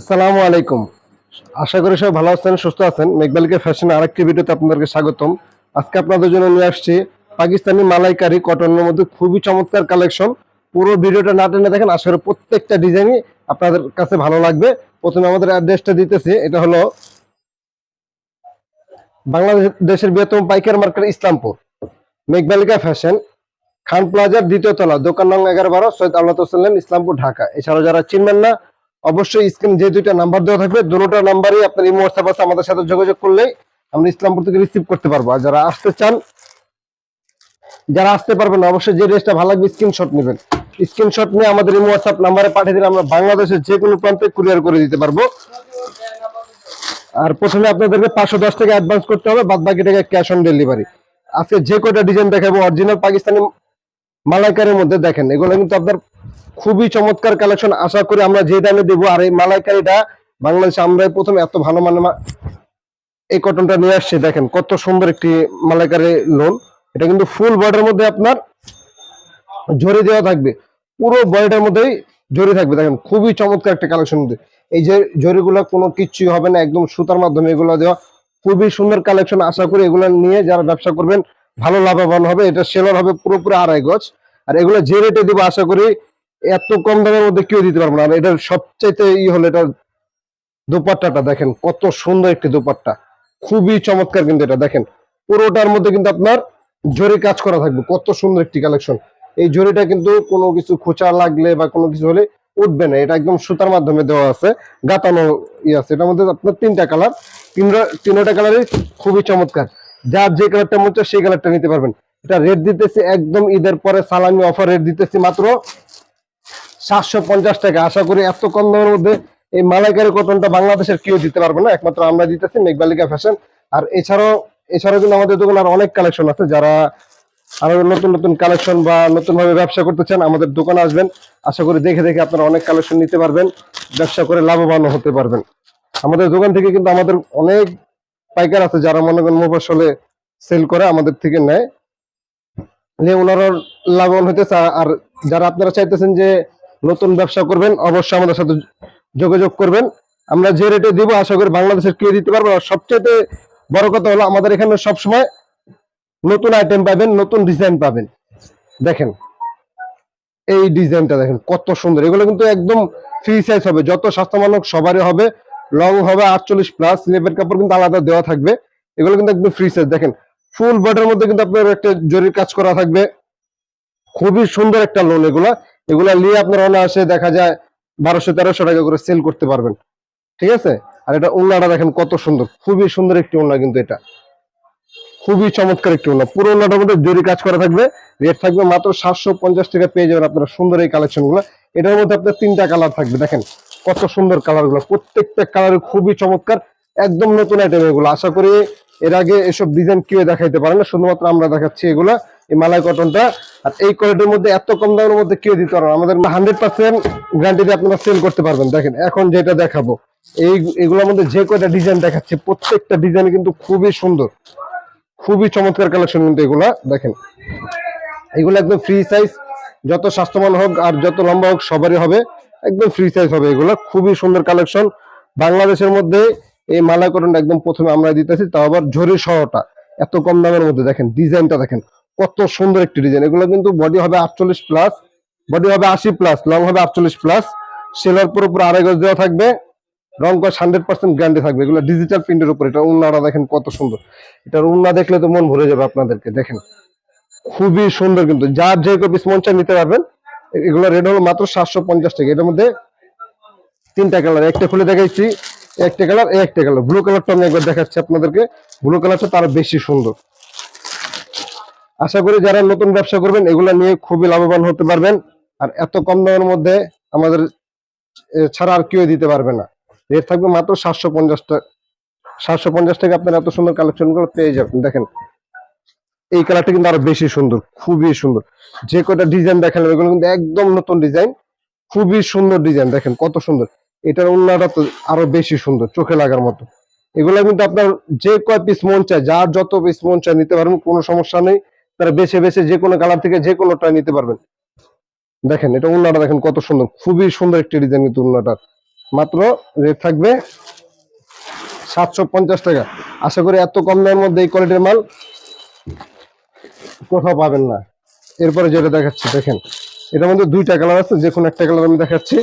আসসালামু আলাইকুম। আশা করি সবাই ভালো আছেন, সুস্থ আছেন। মেঘবালিকা ফ্যাশন আরেকটি ভিডিওতে আপনাদেরকে স্বাগতম। আজকে আপনাদের জন্য নিয়ে আসছি পাকিস্তানি মালাইকারি কটনের মধ্যে খুবই চমৎকার কালেকশন। পুরো ভিডিওটা না টেনে দেখেন, আশা করি প্রত্যেকটা ডিজাইনই আপনাদের কাছে ভালো লাগবে। প্রথমে আমাদের অ্যাড্রেসটা দিতেছি, এটা হলো বাংলাদেশের বৃহত্তম পাইকার মার্কেট ইসলামপুর। মেঘবালিকা ফ্যাশন খান প্লাজার দ্বিতীয় তলা, দোকান নং এগারো বারো, সৈয়দ আল্লাহ সাল্লাম ইসলামপুর, ঢাকা। এছাড়াও যারা চিনবেন না অবশ্যই স্ক্রিন যে দুইটা নাম্বার দেওয়া থাকবে, দুটোটা নাম্বারই আপনার এই হোয়াটসঅ্যাপ আছে, আমাদের সাথে যোগাযোগ করলেই আমরা ইসলামপুর থেকে রিসিভ করতে পারব। আর যারা আসতে চান, যারা আসতে পারবেন অবশ্যই যে ড্রেসটা ভালো লাগবে স্ক্রিনশট নেবেন। স্ক্রিনশট নিয়ে আমাদের এই হোয়াটসঅ্যাপ নাম্বারে পাঠিয়ে দিলে আমরা বাংলাদেশের যে কোনো প্রান্তে কুরিয়ার করে দিতে পারব। আর প্রথমে আপনাদেরকে পাঁচশো দশ টাকা অ্যাডভান্স করতে হবে বাদ বাকি টাকা ক্যাশ অন ডেলিভারি আজকে যে কয়টা ডিজাইন দেখাবো অরিজিনাল পাকিস্তানি মালাইকারের মধ্যে দেখেন, এগুলো কিন্তু আপনার খুবই চমৎকার কালেকশন আশা করি আমরা যে দামে দেবো, আর এই মালাইকারিটা বাংলাদেশে আমরা প্রথম এত ভালো মানে এই কটনটা নিয়ে আসছি। দেখেন, কত সুন্দর একটি মালাইকারি লোন এটা কিন্তু ফুল বডির মধ্যে আপনার জড়ি দেওয়া থাকবে। পুরো বডিটার মধ্যেই জড়ি থাকবে। দেখেন, খুবই চমৎকার একটা কালেকশন এই যে জরিগুলো কোনো কিচ্ছুই হবে না, একদম সুতার মাধ্যমে এগুলো দেওয়া। খুবই সুন্দর কালেকশন আশা করি এগুলো নিয়ে যারা ব্যবসা করবেন, ভালো লাভবান হবে। এটা সেলর হবে পুরোপুরি আড়াই গজ। আর এগুলো যে রেটে দিব আশা করি এত কম দামের মধ্যে কেউ দিতে পারব না। আর এটার সবচাইতে ই হলো এটার দোপাট্টাটা, দেখেন কত সুন্দর একটি দোপাট্টা। খুবই চমৎকার কিন্তু এটা, দেখেন। পুরোটার মধ্যে কিন্তু আপনার জরি কাজ করা থাকবে, কত সুন্দর একটি কালেকশন এই জরিটা কিন্তু কোনো কিছু খোঁচা লাগলে বা কোনো কিছু হলে উঠবে না। এটা একদম সুতার মাধ্যমে দেওয়া আছে গাতানো ই আছে। এটার মধ্যে আপনার তিনটা কালার তিনটা তিনটা কালারই খুবই চমৎকার। যার যে কালারটা মনে হচ্ছে সেই কালারটা নিতে পারবেন। এটা রেট দিতেছি একদম ঈদের পরে সালামি অফার রেট দিতেছি মাত্র সাতশো পঞ্চাশ টাকা। আশা করি এত কম দামের মধ্যে এই মালাইকারি কটনটা বাংলাদেশের কেউ দিতে পারবে না। একমাত্র আমরা দিতেছি মেঘবালিকা ফ্যাশন আর এছাড়াও এছাড়াও কিন্তু আমাদের দোকানে আর অনেক কালেকশন আছে যারা আরও নতুন নতুন কালেকশন বা নতুন ভাবে ব্যবসা করতে চান, আমাদের দোকানে আসবেন। আশা করি দেখে দেখে আপনারা অনেক কালেকশন নিতে পারবেন, ব্যবসা করে লাভবান হতে পারবেন। আমাদের দোকান থেকে কিন্তু আমাদের অনেক পাইকার আছে যারা মনে করেন মোবাসলে সেল করে, আমাদের থেকে নেয়। যে ওনারা লাভবান চায় আর যারা আপনারা চাইতেছেন যে নতুন ব্যবসা করবেন, অবশ্যই আমাদের সাথে যোগাযোগ করবেন। আমরা যে রেটে দিব, আশা করি বাংলাদেশের কেউ দিতে পারব সবচেয়ে বড় কথা হলো, আমাদের এখানে সবসময় নতুন আইটেম পাবেন, নতুন ডিজাইন পাবেন। দেখেন, এই ডিজাইনটা দেখেন, কত সুন্দর। এগুলো কিন্তু একদম ফ্রি সাইজ হবে, যত স্বাস্থ্যমানক সবারই হবে। লং হবে আটচল্লিশ প্লাস লেবের কাপড় কিন্তু আলাদা দেওয়া থাকবে। এগুলো কিন্তু একদম ফ্রি সাইজ দেখেন ফুল বডির মধ্যে কিন্তু আপনার একটা জরির কাজ করা থাকবে। খুবই সুন্দর একটা লোন এগুলা। এগুলা নিয়ে আপনার অনায়াসে দেখা যায় বারোশো, তেরোশো টাকা করে সেল করতে পারবেন। ঠিক আছে? আর এটা ওনাটা দেখেন কত সুন্দর। খুবই সুন্দর একটি ওনা কিন্তু এটা। খুবই চমৎকার একটি ওনা পুরো ওনাটার মধ্যে জরি কাজ করা থাকবে। রেট থাকবে মাত্র সাতশো পঞ্চাশ টাকা পেয়ে যাবেন আপনারা। সুন্দর এই কালেকশনগুলো। এটার মধ্যে আপনার তিনটা কালার থাকবে। দেখেন কত সুন্দর কালারগুলো। প্রত্যেকটা কালার খুবই চমৎকার। একদম নতুন আইটেম এগুলো। আশা করি এর আগে এসব ডিজাইন কেউ দেখাইতে পারে না, শুধুমাত্র আমরা দেখাচ্ছি এগুলা, এই মালাই কটনটা আর এই কোয়ালিটির মধ্যে এত কম দামের মধ্যে কেউ দিতে পারে না। আমাদের হান্ড্রেড পার্সেন্ট গ্যারান্টিতে আপনারা সেল করতে পারবেন। দেখেন, এখন যেটা দেখাবো, এই, এগুলোর মধ্যে যে কয়টা ডিজাইন দেখাচ্ছে, প্রত্যেকটা ডিজাইন কিন্তু খুবই সুন্দর। খুবই চমৎকার কালেকশন কিন্তু এগুলা, দেখেন। এগুলো একদম ফ্রি সাইজ যত স্বাস্থ্যবান হোক আর যত লম্বা হোক, সবারই হবে। একদম ফ্রি সাইজ হবে এগুলো। খুবই সুন্দর কালেকশন বাংলাদেশের মধ্যে এই মালাকরণটা একদম প্রথমে আমরা দিতেছি, তাও আবার ঝরি সহটা এত কম দামের মধ্যে দেখেন, ডিজাইনটা দেখেন, কত সুন্দর একটি ডিজাইন। এগুলো কিন্তু বডি হবে আটচল্লিশ প্লাস বডি হবে আশি প্লাস লং হবে আটচল্লিশ প্লাস সেলার পুরোপুরি আড়াই গজ দেওয়া থাকবে, রং কস হান্ড্রেড পার্সেন্ট গ্যারান্টি থাকবে। এগুলো ডিজিটাল প্রিন্টের উপর, এটা উন্নাটা দেখেন কত সুন্দর। এটার উন্না দেখলে তো মন ভরে যাবে আপনাদেরকে, দেখেন। খুবই সুন্দর কিন্তু, যার যে পিস মন নিতে পারবেন। এগুলো রেট হলো মাত্র সাতশো পঞ্চাশ টাকা। এটার মধ্যে তিনটা কালার একটা খুলে দেখাইছি। একটা কালার একটা কালার। ব্লু কালারটা আমি একবার দেখাচ্ছি আপনাদেরকে। ব্লু কালারটা তার বেশি সুন্দর। আশা করি যারা নতুন ব্যবসা করবেন, এগুলা নিয়ে খুবই লাভবান হতে পারবেন। আর এত কম দামের মধ্যে আমাদের ছাড়া আর কেউ দিতে পারবে না। রেট থাকবে মাত্র সাতশো পঞ্চাশটা সাতশো পঞ্চাশ টাকা আপনার এত সুন্দর কালেকশনগুলো পেয়ে যাবেন। দেখেন, এই কালারটা কিন্তু আরও বেশি সুন্দর, খুবই সুন্দর। যে কটা ডিজাইন দেখালাম, এগুলো কিন্তু একদম নতুন ডিজাইন খুবই সুন্দর ডিজাইন দেখেন কত সুন্দর। এটার উন্নাটা তো আরও বেশি সুন্দর, চোখে লাগার মতো। এগুলো কিন্তু আপনার যে কয় পিস মন চায়, যার যত পিস মন চায় নিতে পারবেন, কোনো সমস্যা নেই। তারা বেছে বেছে যে কোনো কালার থেকে যে কোনোটা নিতে পারবেন। দেখেন, এটা উন্নাটা দেখেন কত সুন্দর, খুবই সুন্দর একটি ডিজাইন কিন্তু উন্নাটা মাত্র রেট থাকবে সাতশো পঞ্চাশ টাকা। আশা করি এত কম দামের মধ্যে এই কোয়ালিটির মাল কোথাও পাবেন না। এরপরে যেটা দেখাচ্ছি, দেখেন, এটার মধ্যে দুইটা কালার আছে যে কোনো একটা কালার আমি দেখাচ্ছি।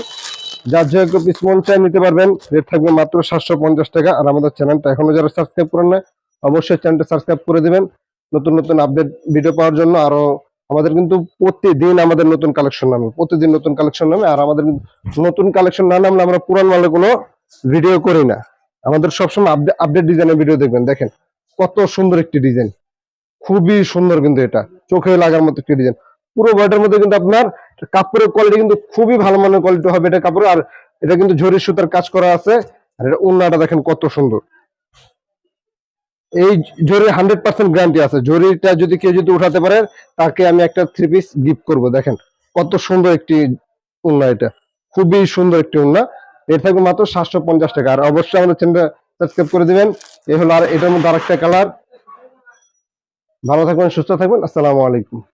যার যে একটু চাই নিতে পারবেন। রেট থাকবে মাত্র সাতশো পঞ্চাশ টাকা। আর আমাদের চ্যানেলটা এখনও যারা সাবস্ক্রাইব করেন না অবশ্যই চ্যানেলটা সাবস্ক্রাইব করে দেবেন। নতুন নতুন আপডেট ভিডিও পাওয়ার জন্য আরও আমাদের কিন্তু প্রতিদিন আমাদের নতুন কালেকশন নামে, প্রতিদিন নতুন কালেকশন নামে। আর আমাদের নতুন কালেকশন না নামলে আমরা পুরান মালে কোনো ভিডিও করি না। আমাদের সবসময় আপডেট ডিজাইনের ভিডিও দেখবেন। দেখেন কত সুন্দর একটি ডিজাইন খুবই সুন্দর কিন্তু এটা। চোখে লাগার মতো একটি ডিজাইন পুরো বয়টার মধ্যে কিন্তু আপনার কাপড়ের কোয়ালিটি কিন্তু খুবই ভালো মানের কোয়ালিটি হবে এটা কাপড়, আর এটা কিন্তু ঝরি সুতার কাজ করা আছে, আর এটা উন্নাটা দেখেন কত সুন্দর। এই জরির হান্ড্রেড পার্সেন্ট গ্যারান্টি আছে জরিটা যদি কেউ যদি উঠাতে পারে, তাকে আমি একটা থ্রি পিস গিফট করব, দেখেন কত সুন্দর একটি উন্না এটা, খুবই সুন্দর একটি উন্না। এর থাকবে মাত্র সাতশো পঞ্চাশ টাকা, আর অবশ্যই আমাদের চ্যানেলটা সাবস্ক্রাইব করে দিবেন। এই হলো আর এটার মধ্যে আরেকটা কালার ভালো থাকবেন, সুস্থ থাকবেন, আসসালামু আলাইকুম।